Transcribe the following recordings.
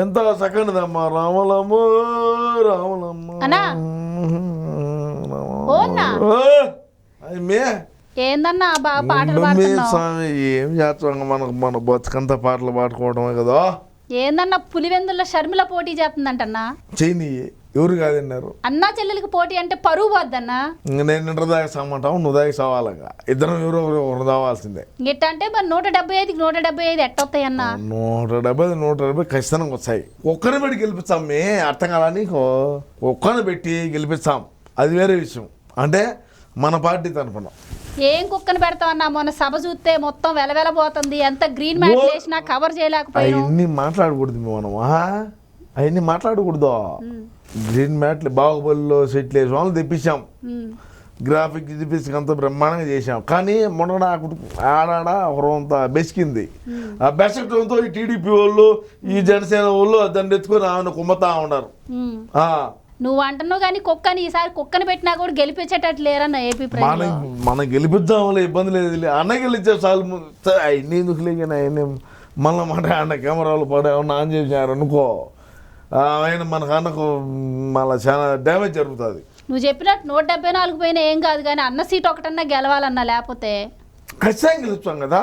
ఎంత సకనిదమ్మా? రామలమ్మ రామలమ్మ. మే. ఏందన్నా బాగా పాటలు స్వామి ఏం చేస్తాం మనకు? మన బతుకంతా పాటలు పాడుకోవడమే కదా? ఏందన్నా పులివెందుల్లో షర్మిల పోటీ చేస్తుందంటన్నా? చేయని ఎవరు కాదన్నారు? అన్నా చెల్లెలకి పోటీ అంటే పరువు పోద్దన్నా నేను ఇంటర్ దాకా నువ్వు దాకా సావాలంగా. ఇద్దరం ఎవరో ఒకరు గిట్ట అంటే మరి నూట డెబ్బై ఐదుకి నూట డెబ్బై ఐదు ఎట్టొస్తాయన్నా నూట డెబ్బై నూట డెబ్బై ఖచ్చితంగా వస్తాయి. ఒక్కరిని పెట్టి గెలిపిస్తాం మే అర్థం కాలా నీకు? ఒక్కరిని పెట్టి గెలిపిస్తాం. అది వేరే విషయం. అంటే మన పార్టీ తరఫున ఏం కుక్కను పెడతామన్నా మొన్న సభ చూస్తే మొత్తం వెలవెలబోతుంది. ఎంత గ్రీన్ మ్యాట్ ఓ. వేసినా కవర్ చేయలేకపోయాను అవన్నీ మాట్లాడకూడదు మనం అవన్నీ మాట్లాడకూడదు. గ్రీన్ మ్యాట్లు బాహుబలిలో సెట్లు వేసి వాళ్ళని తెప్పించాం. గ్రాఫిక్ తెప్పించి అంత బ్రహ్మాండంగా చేశాం. కానీ మొన్న ఆడాడ ఒకరంతా బెసికింది. ఆ బెసకటంతో ఈ టీడీపీ వాళ్ళు ఈ జనసేన వాళ్ళు దాన్ని ఎత్తుకొని ఆమెను కుమ్మతా ఉన్నారు. నువ్వు అంటున్నావు కానీ కుక్కని ఈసారి కుక్కని పెట్టినా కూడా గెలిపించేటట్టు లేరన్న ఏపీ మనం మనం గెలిపిద్దాంలే ఇబ్బంది లేదు అన్న గెలిచే చాలు. అన్నీ ఎందుకు లేక అవన్నీ మళ్ళీ మాట అన్న కెమెరాలు పడే ఆన్ చేసినారు అనుకో ఆయన మనకు అన్నకు మళ్ళీ చాలా డ్యామేజ్ జరుగుతుంది. నువ్వు చెప్పినట్టు నూట డెబ్బై నాలుగు పోయినా ఏం కాదు కానీ అన్న సీట్ ఒకటన్నా గెలవాలన్నా లేకపోతే? ఖచ్చితంగా గెలుస్తాం కదా.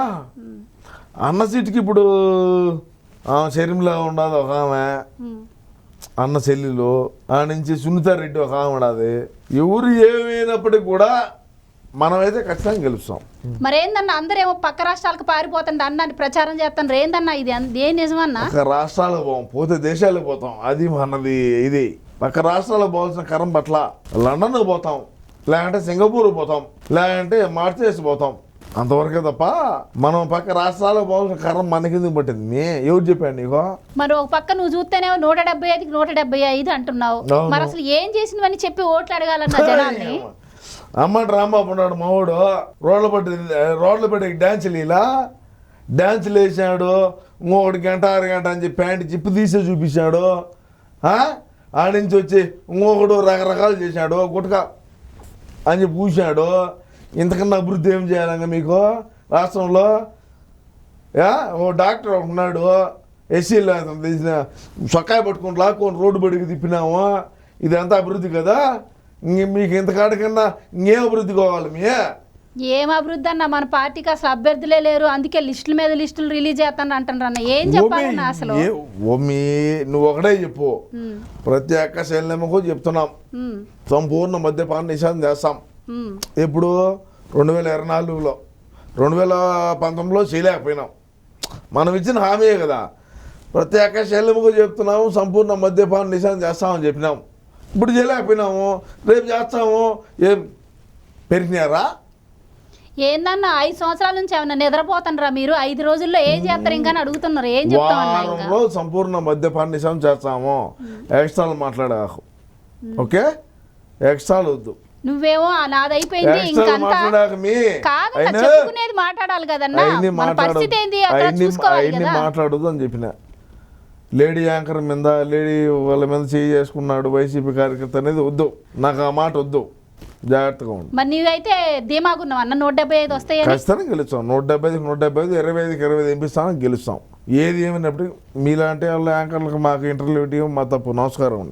అన్న సీటుకి ఇప్పుడు ఆమె శరీరంలో ఉండదు ఒక ఆమె. అన్న చెల్లెలు ఆ నుంచి సునీతారెడ్డి ఒక ఆమె ఉండదు ఎవరు ఏమైనప్పటికీ కూడా మనమైతే ఖచ్చితంగా గెలుస్తాం. మరేందన్నా అందరేమో పక్క రాష్ట్రాలకు పారిపోతుండే అన్నాన్ని ప్రచారం చేస్తాను. ఏందన్నా ఇది ఏ నిజమన్నా? పక్క రాష్ట్రాలకు పోం పోతే దేశాలకు పోతాం. అది మనది ఇది. పక్క రాష్ట్రాలకు పోవాల్సిన కరం పట్ల లండన్కి పోతాం. లేదంటే సింగపూర్ పోతాం. లేదంటే మార్చేసి పోతాం. అంతవరకే తప్ప మనం పక్క రాష్ట్రాలకు పోవాల్సిన కరం మనకెందుకు పట్టింది? మే ఎవరు చెప్పాడు నీకు? మరి ఒక పక్క నువ్వు చూస్తేనేమో నూట డెబ్బై ఐదుకి నూట డెబ్బై ఐదు అంటున్నావు. మరి అసలు ఏం చేసినవని చెప్పి ఓట్లు అడగాలన్నా జనాల్ని అమ్మటి రాంబాబు ఉన్నాడు మావాడు. రోడ్ల పట్టి రోడ్ల పట్టి డ్యాన్సులు ఇలా డ్యాన్సులు వేసాడు ఇంకొకటి గంట అర గంట అని చెప్పి ప్యాంట్ జిప్పు తీసే చూపించాడు. ఆడ నుంచి వచ్చి ఇంకొకడు రకరకాలు చేశాడు. గుట్క అని చెప్పి పూసాడు ఇంతకన్నా అభివృద్ధి ఏం చేయాలంగా మీకు? రాష్ట్రంలో? ఓ డాక్టర్ ఉన్నాడు. ఎస్సీలో తీసిన సొక్కాయ పట్టుకొని లాక్కొని రోడ్డు బడికి తిప్పినాము. ఇదంతా అభివృద్ధి కదా? మీకు ఇంతకాడికన్నా ఇంకేం అభివృద్ధి కావాలి మీ? ఏం అభివృద్ధి అన్న? మన పార్టీకి అసలు అభ్యర్థులే లేరు. అందుకే లిస్టుల మీద లిస్టులు రిలీజ్ చేస్తాను అంటారు అన్న. ఏం చెప్పాలన్నా అసలు? ఓమి నువ్వు ఒకటే చెప్పు. ప్రతి ఒక్క శైలమ్మకు చెప్తున్నాం. సంపూర్ణ మద్యపాన నిషేధం చేస్తాం. ఇప్పుడు రెండు వేల ఇరవై నాలుగులో రెండు వేల పంతొమ్మిదిలో చేయలేకపోయినాం. మనం ఇచ్చిన హామీయే కదా. ప్రతి ఒక్క శైలముకు చెప్తున్నాము సంపూర్ణ మద్యపాన నిషేధం చేస్తామని చెప్పినాం. ఇప్పుడు చేయలేకపోయినాము రేపు చేస్తాము ఏం పెరిగినారా? ఏందన్నా ఐదు సంవత్సరాల నుంచి ఏమన్నా నిద్రపోతుండ్రా మీరు? ఐదు రోజుల్లో ఏం చేస్తారు ఇంకా అని అడుగుతున్నారు ఏం వారంలో సంపూర్ణ మద్యపాన నిషేధం చేస్తాము. ఎక్స్ట్రాలు మాట్లాడాకు. ఓకే? ఎక్స్ట్రాలు వద్దు. నువ్వేమో ఆ నాది అయిపోయింది ఎక్స్ట్రాలు ఇంకంతా చెప్పుకునేది మాట్లాడాలి కదన్నా. మన పరిస్థితి ఏంది? అక్కడ అవన్నీ చూసుకోవాలి అవన్నీ కదా. మాట్లాడదు అని చెప్పిన. లేడీ యాంకర్ మీద లేడీ వాళ్ళ మీద చేయి చేసుకున్నాడు వైసీపీ కార్యకర్త అనేది వద్దు. నాకు ఆ మాట వద్దు. జాగ్రత్తగా ఉండు. మరి నీవైతే ధీమాగున్నావు అన్న నూట డెబ్బై ఐదు వస్తాయని? ఖచ్చితంగా గెలుస్తాం. నూట డెబ్బై ఐదుకి నూట డెబ్బై ఐదు ఇరవై ఐదుకి ఇరవై ఐదు ఎంపిస్తాం గెలుస్తాం. ఏది ఏమైనప్పటికీ మీలాంటి వాళ్ళ యాంకర్లకు మాకు ఇంటర్వ్యూ ఇవ్వడం మా తప్పు. నమస్కారం అండి.